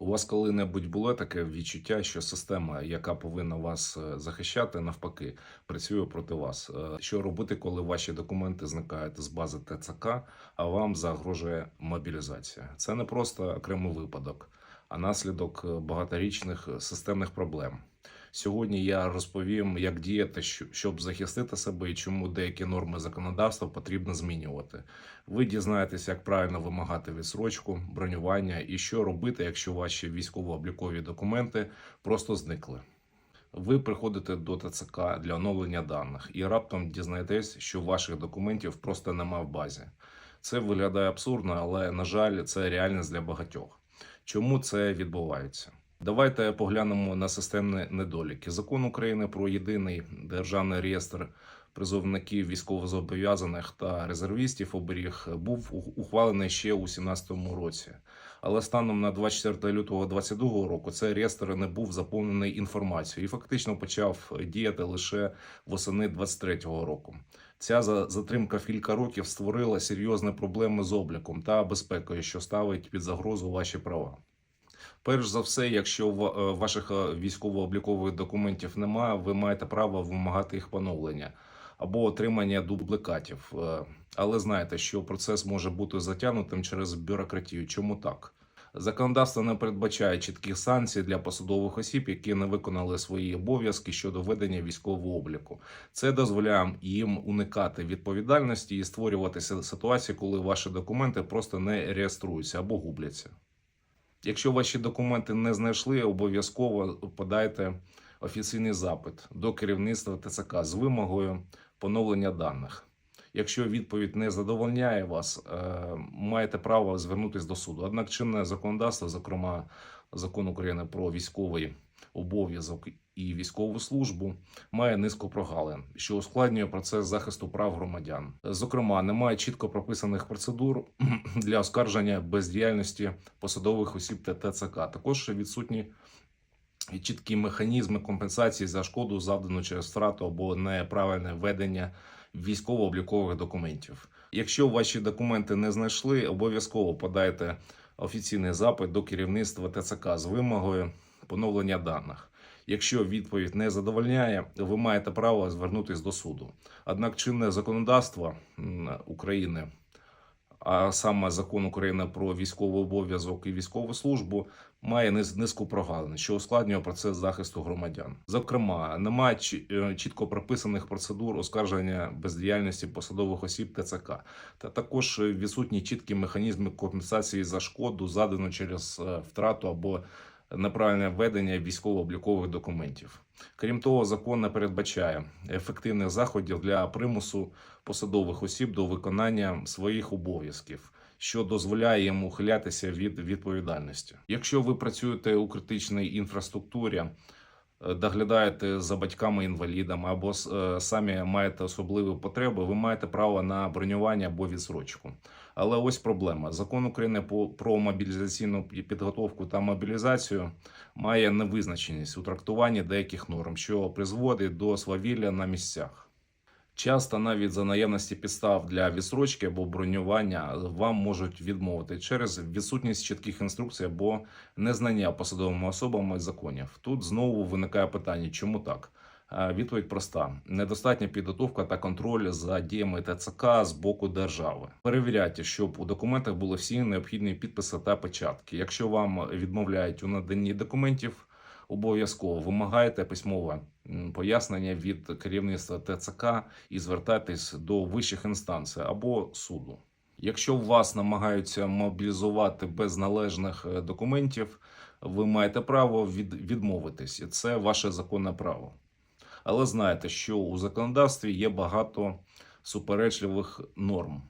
У вас коли-небудь було таке відчуття, що система, яка повинна вас е, захищати, навпаки, працює проти вас? Е, Що робити, коли ваші документи зникають з бази ТЦК, а вам загрожує мобілізація? Це не просто окремий випадок, а наслідок е, багаторічних системних проблем. Сьогодні я розповім, як діяти, щоб захистити себе і чому деякі норми законодавства потрібно змінювати. Ви дізнаєтесь, як правильно вимагати відсрочку, бронювання і що робити, якщо ваші військово-облікові документи просто зникли. Ви приходите до ТЦК для оновлення даних і раптом дізнаєтесь, що ваших документів просто нема в базі. Це виглядає абсурдно, але на жаль, це реальність для багатьох. Чому це відбувається? Давайте поглянемо на системні недоліки. Закон України про єдиний державний реєстр призовників військовозобов'язаних та резервістів оберіг був ухвалений ще у 2017 році. Але станом на 24 лютого 2022 року цей реєстр не був заповнений інформацією і фактично почав діяти лише восени 2023 року. Ця за- затримка в кілька років створила серйозні проблеми з обліком та безпекою, що ставить під загрозу ваші права. Перш за все, якщо в- е, ваших е, військово-облікових документів немає, ви маєте право вимагати їх поновлення або отримання дубликатів. Е, Але знаєте, що процес може бути затягнутим через бюрократію. Чому так? Законодавство не передбачає чітких санкцій для посадових осіб, які не виконали свої обов'язки щодо ведення військового обліку. Це дозволяє їм уникати відповідальності і створюватися ситуації, коли ваші документи просто не реєструються або губляться. Якщо ваші документи не знайшли, обов'язково подайте офіційний запит до керівництва ТЦК з вимогою поновлення даних. Якщо відповідь не задовольняє вас, е, маєте право звернутися до суду. Однак чинне законодавство, зокрема закон України про військовий обов'язок і військову службу, має низку прогалин, що ускладнює процес захисту прав громадян. Зокрема, немає чітко прописаних процедур для оскарження бездіяльності посадових осіб ТЦК. Також відсутні чіткі механізми компенсації за шкоду, завдану через втрату або неправильне ведення військово-облікових документів. Якщо ваші документи не знайшли, обов'язково подайте офіційний запит до керівництва ТЦК з вимогою поновлення даних. Якщо відповідь не задовольняє, ви маєте право звернутися до суду. Однак чинне законодавство України, а саме закон України про військовий обов'язок і військову службу, має низ- низку прогалин, що ускладнює процес захисту громадян. Зокрема, немає е, чітко прописаних процедур оскарження бездіяльності посадових осіб ТЦК, та також відсутні чіткі механізми компенсації за шкоду, задану через е, втрату або неправильне введення військово-облікових документів. Крім того, закон не передбачає ефективних заходів для примусу посадових осіб до виконання своїх обов'язків, що дозволяє їм ухилятися від відповідальності. Якщо ви працюєте у критичній інфраструктурі, доглядаєте за батьками-інвалідами або е, самі маєте особливі потреби, ви маєте право на бронювання або відсрочку. Але ось проблема: закон України про мобілізаційну підготовку та мобілізацію має невизначеність у трактуванні деяких норм, що призводить до свавілля на місцях. Часто навіть за наявності підстав для відсрочки або бронювання вам можуть відмовити через відсутність чітких інструкцій або незнання посадовими особами законів. Тут знову виникає питання, чому так? Е, Відповідь проста: недостатня підготовка та контроль за діями ТЦК з боку держави. Перевіряйте, щоб у документах були всі необхідні підписи та печатки. Якщо вам відмовляють у наданні документів, обов'язково вимагайте письмове пояснення від керівництва ТЦК і звертайтесь до вищих інстанцій або суду. Якщо вас намагаються мобілізувати без належних е, документів, ви маєте право від, відмовитись, і це ваше законне право. Але знайте, що у законодавстві є багато суперечливих норм,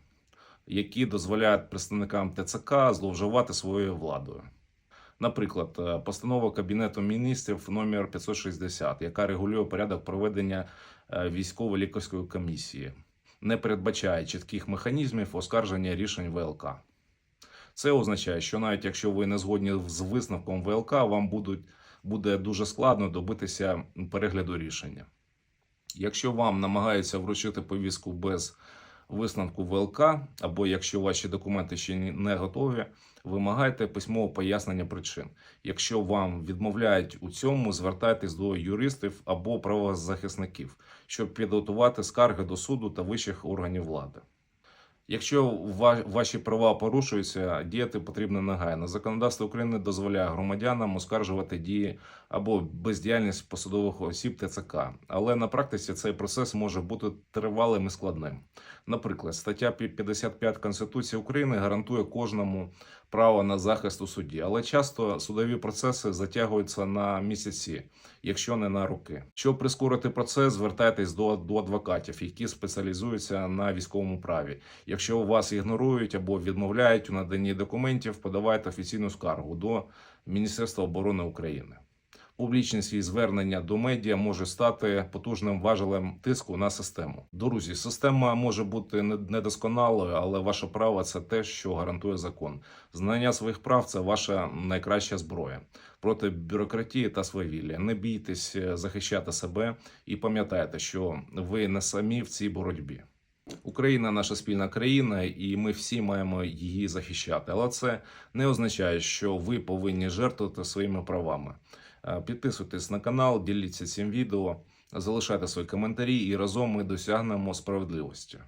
які дозволяють представникам ТЦК зловживати своєю владою. Наприклад, е, постанова Кабінету міністрів номер 560, яка регулює порядок проведення е, військово-лікарської комісії, не передбачає чітких механізмів оскарження рішень ВЛК. Це означає, що навіть якщо ви не згодні з висновком ВЛК, вам будуть, буде дуже складно добитися перегляду рішення. Якщо вам намагаються вручити повістку без висновку ВЛК, або якщо ваші документи ще не готові, Вимагайте письмового пояснення причин. Якщо вам відмовляють у цьому, звертайтесь до юристів або правозахисників, щоб підготувати скарги до суду та вищих органів влади. Якщо ваші права порушуються, діяти потрібно негайно. Законодавство України дозволяє громадянам оскаржувати дії або бездіяльність посадових осіб ТЦК, але на практиці цей процес може бути тривалим і складним. Наприклад, стаття 55 Конституції України гарантує кожному право на захист у суді, але часто судові процеси затягуються на місяці, якщо не на роки. Щоб прискорити процес, звертайтесь до, адвокатів, які спеціалізуються на військовому праві. Якщо вас ігнорують або відмовляють у наданні документів, подавайте офіційну скаргу до Міністерства оборони України. Публічність і звернення до медіа може стати потужним важелем тиску на систему. Друзі, система може бути не- недосконалою, але ваше право це те, що гарантує закон. Знання своїх прав це ваша найкраща зброя проти бюрократії та свавілля. Не бійтесь е, захищати себе і пам'ятайте, що ви не самі в цій боротьбі. Україна наша спільна країна, і ми всі маємо її захищати. Але це не означає, що ви повинні жертвувати своїми правами. Е, Підписуйтесь на канал, діліться цим відео, залишайте свої коментарі, і разом ми досягнемо справедливості.